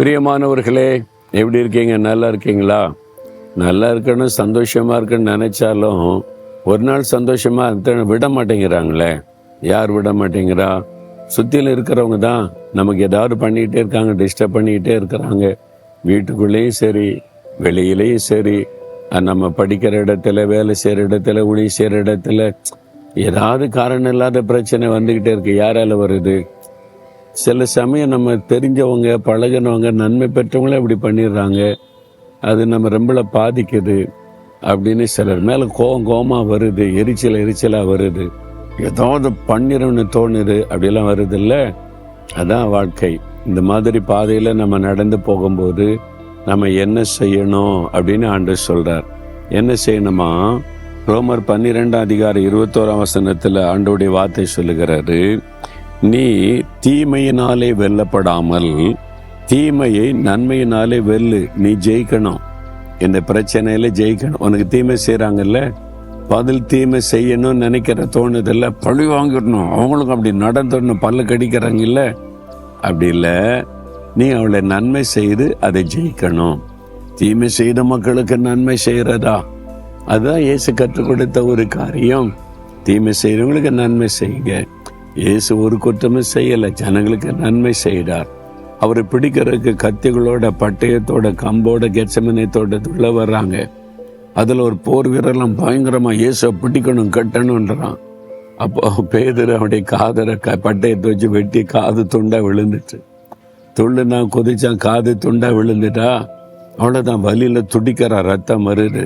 பிரியமானவர்களே எப்படி இருக்கீங்க? நல்லா இருக்கீங்களா? நல்லா இருக்கணும் சந்தோஷமா இருக்குன்னு நினைச்சாலும் ஒரு நாள் சந்தோஷமா இருக்க விட மாட்டேங்கிறாங்களே. யார் விட மாட்டேங்கிறா? சுத்தில இருக்கிறவங்க தான் நமக்கு ஏதாவது பண்ணிக்கிட்டே இருக்காங்க டிஸ்டர்ப் பண்ணிக்கிட்டே இருக்கிறாங்க. வீட்டுக்குள்ளேயும் சரி வெளியிலையும் சரி நம்ம படிக்கிற இடத்துல வேலை செய்கிற இடத்துல ஒளி செய்கிற இடத்துல ஏதாவது காரணம் இல்லாத பிரச்சனை வந்துக்கிட்டே இருக்கு. யாரால வருது? சில சமயம் நம்ம தெரிஞ்சவங்க பழகினவங்க நன்மை பெற்றவங்களே இப்படி பண்ணிடுறாங்க. அது நம்ம ரொம்பல பாதிக்குது அப்படின்னு சிலர் மேலே கோவம் கோவமாக வருது எரிச்சல் எரிச்சலாக வருது. ஏதாவது பண்ணிடணும்னு தோணுது அப்படிலாம் வருது இல்ல அதான் வாழ்க்கை. இந்த மாதிரி பாதையில் நம்ம நடந்து போகும்போது நம்ம என்ன செய்யணும் அப்படின்னு ஆண்டு சொல்கிறார் என்ன செய்யணுமா? ரோமர் பன்னிரெண்டாம் அதிகாரம் இருபத்தோராம் வசனத்தில் ஆண்டோடைய வார்த்தை சொல்லுகிறாரு. நீ தீமையினாலே வெல்லப்படாமல் தீமையை நன்மையினாலே வெல்லு. நீ ஜெயிக்கணும். இந்த பிரச்சனையில ஜெயிக்கணும். உனக்கு தீமை செய்கிறாங்கல்ல பதில் தீமை செய்யணும்னு நினைக்கிற தோணுதில்ல? பழி வாங்கிடணும். அவங்களுக்கும் அப்படி நடந்துடணும். பல்லு கடிக்கிறாங்க இல்ல அப்படி இல்லை. நீ அவளை நன்மை செய்து அதை ஜெயிக்கணும். தீமை செய்த மக்களுக்கு நன்மை செய்யறதா? அதுதான் இயேசு கற்றுக் கொடுத்த ஒரு காரியம். தீமை செய்யறவங்களுக்கு நன்மை செய்யுங்க. இயேசு ஒரு குற்றமும் செய்யலை. ஜனங்களுக்கு நன்மை செய்கிறார் அவரை பிடிக்கிறதுக்கு கத்திகளோட பட்டயத்தோட கம்போட கெச்சமனை தோட்டத்துக்குள்ள வர்றாங்க. அதில் ஒரு போர் வீரர்லாம் பயங்கரமாக இயேசுவை பிடிக்கணும் கட்டணுன்றான் அப்போ பேதர் அவனுடைய காதரை க பட்டயத்தை வச்சு வெட்டி காது துண்டாக விழுந்துட்டு துள்ளுனா குதிச்சான் காது துண்டாக விழுந்துட்டா அவ்வளோதான் வலியில் துடிக்கிறா ரத்தம் வருது.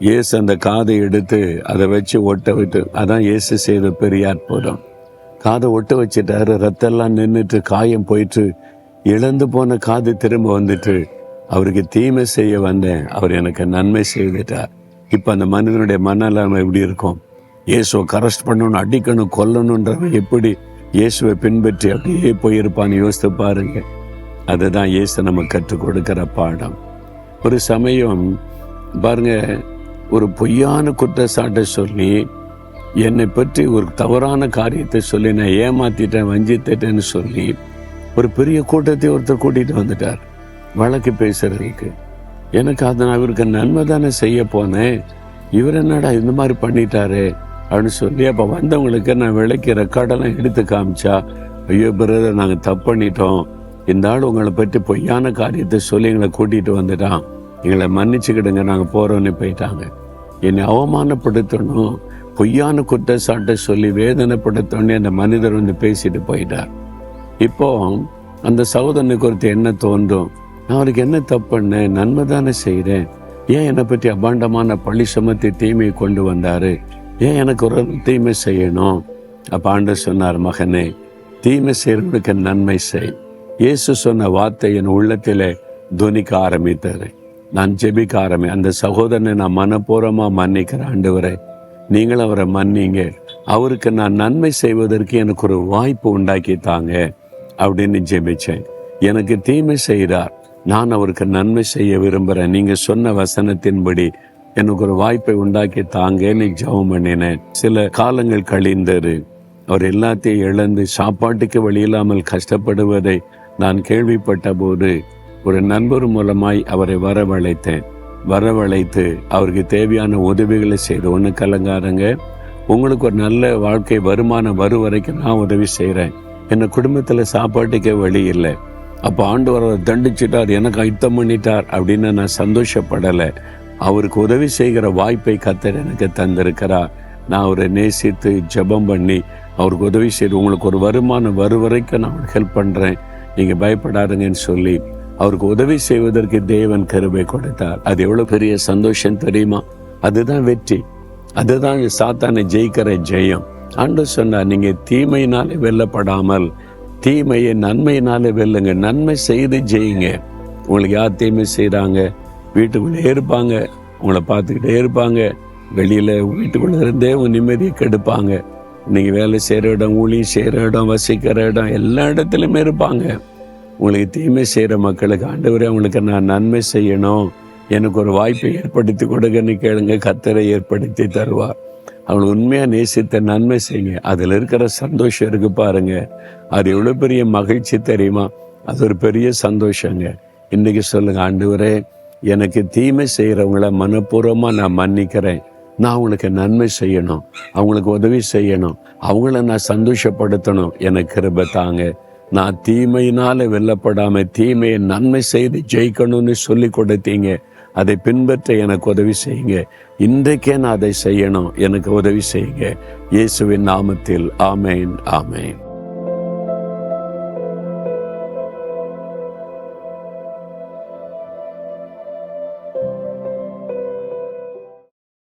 இயேசு அந்த காதை எடுத்து அதை வச்சு ஒட்ட விட்டு அதான் இயேசு செய்த பெரிய அற்புதம். காதை ஒட்ட வச்சுட்டாரு. ரத்தெல்லாம் நின்றுட்டு காயம் போயிட்டு இழந்து போன காது திரும்ப வந்துட்டு அவருக்கு தீமை செய்ய வந்தேன். அவர் எனக்கு நன்மை செய்துட்டார். இப்போ அந்த மனிதனுடைய மனநிலைமை எப்படி இருக்கும்? இயேசுவை கரெஸ்ட் பண்ணணும் அடிக்கணும் கொல்லணுன்றவன் எப்படி இயேசுவை பின்பற்றி அப்படியே போயிருப்பான்னு யோசித்து பாருங்க. அதுதான் இயேசு நம்ம கற்றுக் கொடுக்கிற பாடம். ஒரு சமயம் பாருங்க ஒரு பொய்யான குற்றச்சாட்டை சொல்லி என்னை பற்றி ஒரு தவறான காரியத்தை சொல்லி நான் ஏமாத்திட்டேன் வஞ்சித்திட்டேன்னு சொல்லி ஒரு பெரிய கூட்டத்தை ஒருத்தர் கூட்டிகிட்டு வந்துட்டார் வழக்கு பேசுறதுக்கு. எனக்கு அதை நான் இவருக்கு நன்மை தானே செய்ய போனேன். இவர் என்னடா இந்த மாதிரி பண்ணிட்டாரு அப்படின்னு சொல்லி அப்போ வந்தவங்களுக்கு நான் விளக்கி ரெக்கார்டெல்லாம் எடுத்து காமிச்சா ஐயோ பிரதர் நாங்கள் தப்பு பண்ணிட்டோம். இந்த ஆள் உங்களை பற்றி பொய்யான காரியத்தை சொல்லி எங்களை கூட்டிகிட்டு வந்துட்டான். எங்களை மன்னிச்சுக்கிடுங்க நாங்கள் போகிறோன்னு போயிட்டாங்க. என்னை அவமானப்படுத்தணும். பொய்யான குற்றச்சாட்டை சொல்லி வேதனைப்படுத்தோடனே அந்த மனிதர் வந்து பேசிட்டு போயிட்டார். இப்போ அந்த சகோதரனுக்கு ஒருத்தர் என்ன தோன்றும்? நான் அவருக்கு என்ன தப்புன்னு நன்மை தானே செய்கிறேன் ஏன் என்னை பற்றி அபாண்டமான பழி சுமத்தி தீமையை கொண்டு வந்தாரு? ஏன் எனக்கு ஒரு தீமை செய்யணும்? அப்பாண்ட சொன்னார் மகனே தீமை செய்கிறவனுக்கு நன்மை செய். இயேசு சொன்ன வார்த்தை என் உள்ளத்தில் துணிக்க ஆரம்பித்தார். நான் ஜெபிக்க ஆரம்பி அந்த சகோதரனை நான் மனப்பூர்வமாக மன்னிக்கிறேன் வரேன் நீங்கள் அவரை மன்னிங்க. அவருக்கு நான் நன்மை செய்வதற்கு எனக்கு ஒரு வாய்ப்பு உண்டாக்கி தாங்க அப்படின்னு ஜெபிச்சேன். எனக்கு தீமை செய்கிறார் நான் அவருக்கு நன்மை செய்ய விரும்புகிறேன் நீங்கள் சொன்ன வசனத்தின்படி எனக்கு ஒரு வாய்ப்பை உண்டாக்கி தாங்கன்னு ஜெபம் பண்ணினேன். சில காலங்கள் கழிந்தது. அவர் எல்லாத்தையும் இழந்து சாப்பாட்டுக்கு வழி இல்லாமல் கஷ்டப்படுவதை நான் கேள்விப்பட்ட போது ஒரு நண்பர் மூலமாய் அவரை வரவழைத்தேன். வரவழைத்து அவருக்கு தேவையான உதவிகளை செய்து ஒன்று கலங்காரங்க உங்களுக்கு ஒரு நல்ல வாழ்க்கை வருமானம் வரும் வரைக்கும் நான் உதவி செய்கிறேன் என்னை குடும்பத்தில் சாப்பாட்டுக்கே வழி இல்லை. அப்போ ஆண்டவர் அவரை தண்டிச்சிட்டார் எனக்கு அயுத்தம் பண்ணிட்டார் அப்படின்னு நான் சந்தோஷப்படலை. அவருக்கு உதவி செய்கிற வாய்ப்பை கத்தர் எனக்கு தந்திருக்கிறார் நான் அவரை நேசித்து ஜெபம் பண்ணி அவருக்கு உதவி செய்து உங்களுக்கு ஒரு வருமானம் வரும் வரைக்கும் நான் ஹெல்ப் பண்ணுறேன் நீங்கள் பயப்படாதுங்கன்னு சொல்லி அவருக்கு உதவி செய்வதற்கு தேவன் கருவை கொடுத்தார். அது எவ்வளவு பெரிய சந்தோஷம் தெரியுமா? அதுதான் வெற்றி. அதுதான் சாத்தானை ஜெயிக்கிற ஜெயம். ஆண்டு சொன்னார் நீங்க தீமையினாலே வெல்லப்படாமல் தீமையை நன்மையினாலே வெல்லுங்க. நன்மை செய்து ஜெயிங்க. உங்களுக்கு யார் தீமை செய்கிறாங்க வீட்டுக்குள்ளே இருப்பாங்க. உங்களை பார்த்துக்கிட்டே இருப்பாங்க. வெளியில வீட்டுக்குள்ள இருந்தே உங்கள் நிம்மதியை கெடுப்பாங்க. நீங்க வேலை செய்யற இடம் ஊழி செய்யற இடம் வசிக்கிற இடம் எல்லா இடத்துலையுமே இருப்பாங்க. உங்களுக்கு தீமை செய்கிற மக்களுக்கு ஆண்டவரே அவங்களுக்கு நான் நன்மை செய்யணும். எனக்கு ஒரு வாய்ப்பை ஏற்படுத்தி கொடுங்கன்னு கேளுங்க. கத்தரை ஏற்படுத்தி தருவார். அவங்களை உண்மையாக நேசித்த நன்மை செய்யுங்க. அதில் இருக்கிற சந்தோஷம் இருக்கு பாருங்க. அது எவ்வளோ பெரிய மகிழ்ச்சி தெரியுமா? அது ஒரு பெரிய சந்தோஷங்க. இன்னைக்கு சொல்லுங்க ஆண்டவரே எனக்கு தீமை செய்கிறவங்கள மனப்பூர்வமாக நான் மன்னிக்கிறேன். நான் அவங்களுக்கு நன்மை செய்யணும். அவங்களுக்கு உதவி செய்யணும். அவங்கள நான் சந்தோஷப்படுத்தணும். எனக்கு கிருப தாங்க. நான் தீமையினால வெல்லப்படாம தீமையை நன்மை செய்து ஜெயிக்கணும்னு சொல்லி கொடுத்தீங்க. அதை பின்பற்ற எனக்கு உதவி செய்யுங்க. இன்றைக்கே நான் அதை செய்யணும். எனக்கு உதவி செய்யுங்க. இயேசுவின் நாமத்தில். ஆமேன். ஆமேன்.